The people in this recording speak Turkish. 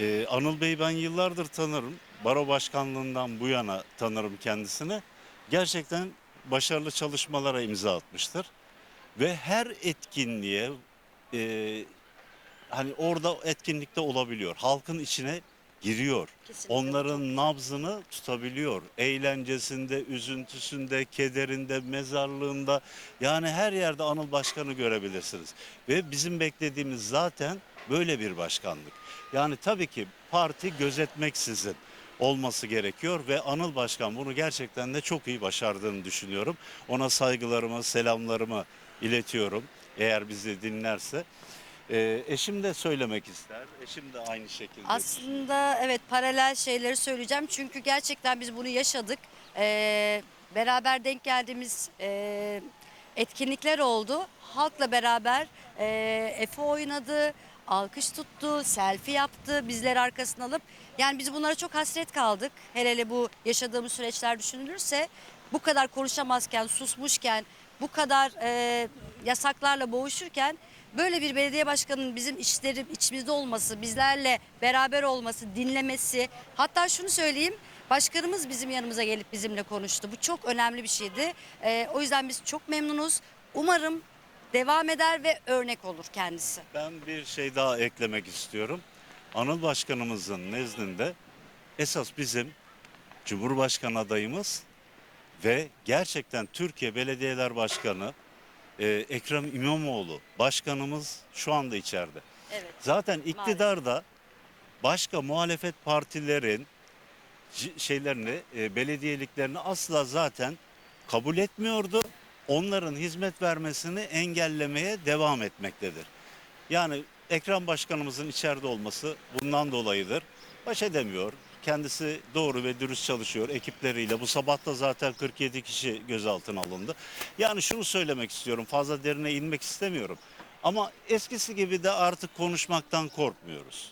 Ee, Anıl Bey ben yıllardır tanırım. Baro başkanlığından bu yana tanırım kendisini. Gerçekten başarılı çalışmalara imza atmıştır. Ve her etkinliğe e, hani orada etkinlikte olabiliyor. Halkın içine giriyor. Kesinlikle. Onların nabzını tutabiliyor. Eğlencesinde, üzüntüsünde, kederinde, mezarlığında yani her yerde Anıl Başkan'ı görebilirsiniz. Ve bizim beklediğimiz zaten böyle bir başkanlık. Yani tabii ki parti gözetmeksizin olması gerekiyor ve Anıl Başkan bunu gerçekten de çok iyi başardığını düşünüyorum. Ona saygılarımı, selamlarımı iletiyorum eğer bizi dinlerse. Ee, eşim de söylemek ister. Eşim de aynı şekilde. Aslında evet paralel şeyleri söyleyeceğim. Çünkü gerçekten biz bunu yaşadık. Ee, beraber denk geldiğimiz e, etkinlikler oldu. Halkla beraber e, Efe oynadı, alkış tuttu, selfie yaptı, bizleri arkasına alıp. Yani biz bunlara çok hasret kaldık. Hele hele bu yaşadığımız süreçler düşünülürse bu kadar konuşamazken, susmuşken, bu kadar e, yasaklarla boğuşurken böyle bir belediye başkanının bizim işleri içimizde olması, bizlerle beraber olması, dinlemesi. Hatta şunu söyleyeyim, başkanımız bizim yanımıza gelip bizimle konuştu. Bu çok önemli bir şeydi. E, o yüzden biz çok memnunuz. Umarım devam eder ve örnek olur kendisi. Ben bir şey daha eklemek istiyorum. Anıl Başkanımızın nezdinde esas bizim Cumhurbaşkanı adayımız ve gerçekten Türkiye Belediyeler Başkanı e, Ekrem İmamoğlu başkanımız şu anda içeride. Evet. Zaten iktidarda başka muhalefet partilerin c- şeylerini, e, belediyeliklerini asla zaten kabul etmiyordu. Onların hizmet vermesini engellemeye devam etmektedir. Yani Ekrem Başkanımızın içeride olması bundan dolayıdır. Baş edemiyor. Kendisi doğru ve dürüst çalışıyor ekipleriyle. Bu sabah da zaten 47 kişi gözaltına alındı. Yani şunu söylemek istiyorum. Fazla derine inmek istemiyorum. Ama eskisi gibi de artık konuşmaktan korkmuyoruz.